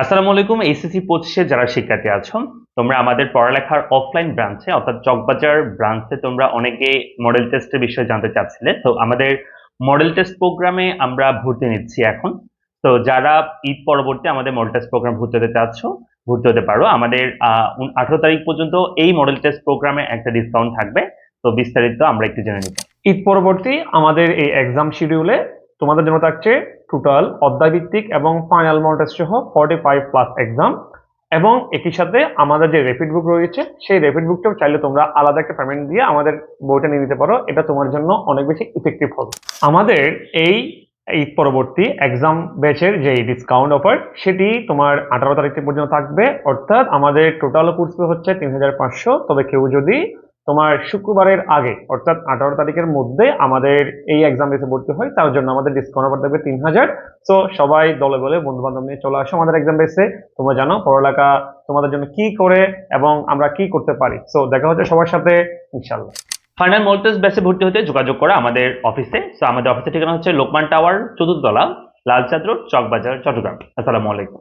আসসালামু আলাইকুম এইচএসসি পঁচিশে যারা শিক্ষার্থী আছো, তোমরা আমাদের পড়ালেখার অফলাইন ব্রাঞ্চে অর্থাৎ চকবাজার ব্রাঞ্চে তোমরা অনেকে মডেল টেস্টের বিষয়ে জানতে চাচ্ছিলে। তো আমাদের মডেল টেস্ট প্রোগ্রামে আমরা ভর্তি নিচ্ছি এখন। তো যারা ঈদ পরবর্তী আমাদের মডেল টেস্ট প্রোগ্রাম ভর্তি হতে চাচ্ছ, ভর্তি হতে পারো। আমাদের আঠারো তারিখ পর্যন্ত এই মডেল টেস্ট প্রোগ্রামে একটা ডিসকাউন্ট থাকবে। তো বিস্তারিত আমরা একটু জেনে নিব ঈদ পরবর্তী আমাদের এই এক্সাম শিডিউলে তোমাদের জন্য থাকছে টোটাল অধ্যায়ভিত্তিক এবং ফাইনাল টেস্ট সহ ফর্টি ফাইভ প্লাস এক্সাম এবং একই সাথে আমাদের যে রেপিড বুক রয়েছে, সেই রেপিড বুকটাও চাইলে তোমরা আলাদা একটা পেমেন্ট দিয়ে আমাদের বইটা নিয়ে নিতে পারো। এটা তোমার জন্য অনেক বেশি ইফেক্টিভ হবে। আমাদের এই এই পরবর্তী এক্সাম ব্যাচের যে ডিসকাউন্ট অফার সেটি তোমার আঠারো তারিখ পর্যন্ত থাকবে। অর্থাৎ আমাদের টোটাল কোর্স হচ্ছে তিন হাজার পাঁচশো। তবে কেউ যদি তোমার শুক্রবারের আগে, অর্থাৎ আঠারো তারিখের মধ্যে আমাদের এই এক্সাম বেসে ভর্তি হয়, তার জন্য আমাদের ডিসকাউন্ট অফার থাকবে তিন হাজার তো সবাই দলে বলে বন্ধু বান্ধব নিয়ে চলে আসো আমাদের এক্সাম বেসে তোমরা জানো পড়ালেখা তোমাদের জন্য কি করে এবং আমরা কি করতে পারি। সো দেখা হচ্ছে সবার সাথে ইনশাল্লাহ ফাইনাল মডেল টেস্ট ব্যাচে ভর্তি হতে যোগাযোগ করো আমাদের অফিসে তো আমাদের অফিসের ঠিকানা হচ্ছে লোকমান টাওয়ার চতুর্দলা, লালচাঁদ রোড, চকবাজার, চট্টগ্রাম। আসসালামু আলাইকুম।